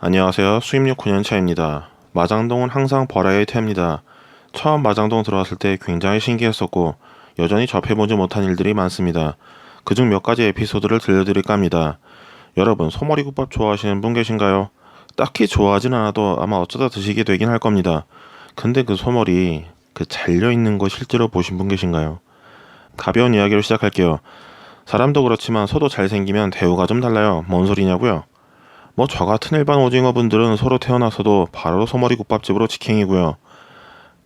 안녕하세요. 수입육 9년차입니다. 마장동은 항상 버라이어티합니다. 처음 마장동 들어왔을 때 굉장히 신기했었고 여전히 접해보지 못한 일들이 많습니다. 그중 몇 가지 에피소드를 들려드릴까 합니다. 여러분 소머리국밥 좋아하시는 분 계신가요? 딱히 좋아하진 않아도 아마 어쩌다 드시게 되긴 할 겁니다. 근데 그 소머리 그 잘려있는 거 실제로 보신 분 계신가요? 가벼운 이야기로 시작할게요. 사람도 그렇지만 소도 잘생기면 대우가 좀 달라요. 뭔 소리냐고요? 뭐 저 같은 일반 오징어 분들은 서로 태어나서도 바로 소머리 국밥집으로 직행이고요.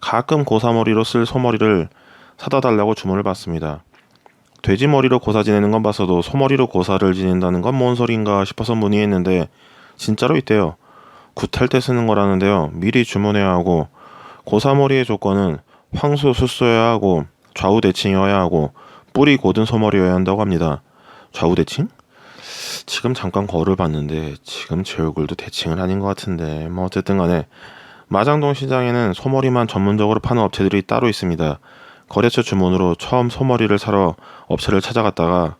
가끔 고사머리로 쓸 소머리를 사다 달라고 주문을 받습니다. 돼지 머리로 고사 지내는 건 봤어도 소머리로 고사를 지낸다는 건 뭔 소린가 싶어서 문의했는데 진짜로 있대요. 굿할 때 쓰는 거라는데요. 미리 주문해야 하고 고사머리의 조건은 황소 숫소여야 하고 좌우 대칭이어야 하고 뿌리 곧은 소머리여야 한다고 합니다. 좌우 대칭? 지금 잠깐 거울을 봤는데 지금 제 얼굴도 대칭은 아닌 것 같은데 뭐 어쨌든 간에 마장동 시장에는 소머리만 전문적으로 파는 업체들이 따로 있습니다. 거래처 주문으로 처음 소머리를 사러 업체를 찾아갔다가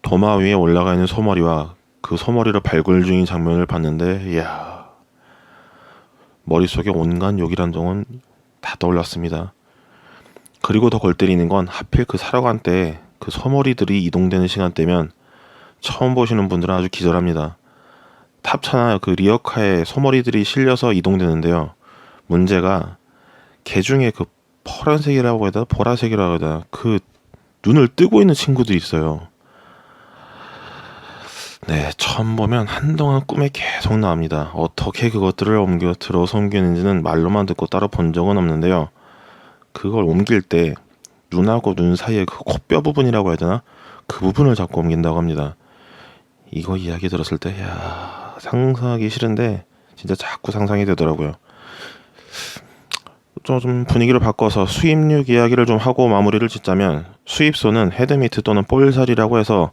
도마 위에 올라가 있는 소머리와 그 소머리를 발굴 중인 장면을 봤는데 이야 머릿속에 온갖 욕이란 동은 다 떠올랐습니다. 그리고 더 골 때리는 건 하필 그 사러 간 때 그 소머리들이 이동되는 시간대면 처음 보시는 분들은 아주 기절합니다. 탑차나 그 리어카에 소머리들이 실려서 이동되는데요. 문제가 개 중에 그 파란색이라고 해야 되나 보라색이라고 해야 되나 그 눈을 뜨고 있는 친구들이 있어요. 네, 처음 보면 한동안 꿈에 계속 나옵니다. 어떻게 그것들을 옮겨 들어 옮기는지는 말로만 듣고 따로 본 적은 없는데요. 그걸 옮길 때 눈하고 눈 사이에 그 코뼈 부분이라고 해야 되나? 그 부분을 잡고 옮긴다고 합니다. 이거 이야기 들었을 때, 야 상상하기 싫은데, 진짜 자꾸 상상이 되더라고요. 좀- 좀 분위기를 바꿔서 수입육 이야기를 좀 하고 마무리를 짓자면, 수입소는 헤드미트 또는 볼살이라고 해서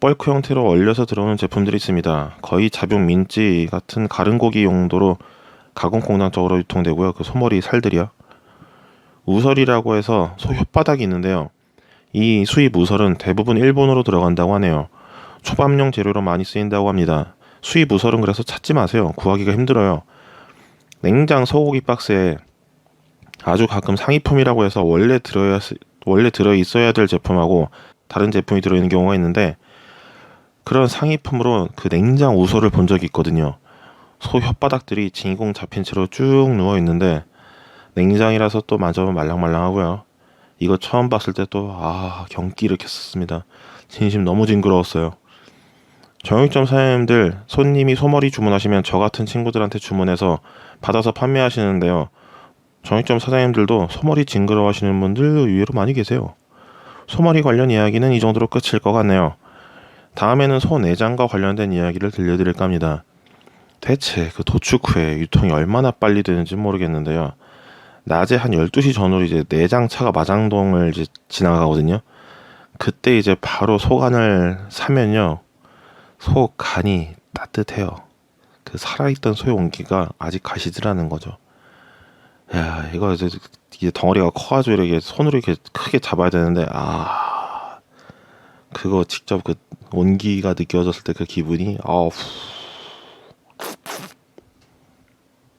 뻘크 형태로 얼려서 들어오는 제품들이 있습니다. 거의 잡용 민지 같은 가른 고기 용도로 가공 공장 쪽으로 유통되고요. 그 소머리 살들이요. 우설이라고 해서 소 혓바닥이 있는데요. 이 수입 우설은 대부분 일본으로 들어간다고 하네요. 초밥용 재료로 많이 쓰인다고 합니다. 수입 우설은 그래서 찾지 마세요. 구하기가 힘들어요. 냉장 소고기 박스에 아주 가끔 상위품이라고 해서 원래 들어야 쓰- 원래 들어 있어야 될 제품하고 다른 제품이 들어 있는 경우가 있는데 그런 상위품으로 그 냉장 우설을 본 적이 있거든요. 소 혓바닥들이 진공 잡힌 채로 쭉 누워 있는데 냉장이라서 또 만져보면 말랑말랑하고요. 이거 처음 봤을 때 또 아 경기 일으켰었습니다. 진심 너무 징그러웠어요. 정육점 사장님들 손님이 소머리 주문하시면 저 같은 친구들한테 주문해서 받아서 판매하시는데요. 정육점 사장님들도 소머리 징그러워하시는 분들 의외로 많이 계세요. 소머리 관련 이야기는 이 정도로 끝일 것 같네요. 다음에는 소 내장과 관련된 이야기를 들려드릴까 합니다. 대체 그 도축 후에 유통이 얼마나 빨리 되는지 모르겠는데요. 낮에 한 12시 전후로 이제 내장차가 마장동을 이제 지나가거든요. 그때 이제 바로 소간을 사면요. 소 간이 따뜻해요. 그 살아있던 소의 온기가 아직 가시더라는 거죠. 야, 이거 이제 이게 덩어리가 커가지고 이렇게 손으로 이렇게 크게 잡아야 되는데, 아, 그거 직접 그 온기가 느껴졌을 때 그 기분이, 아우,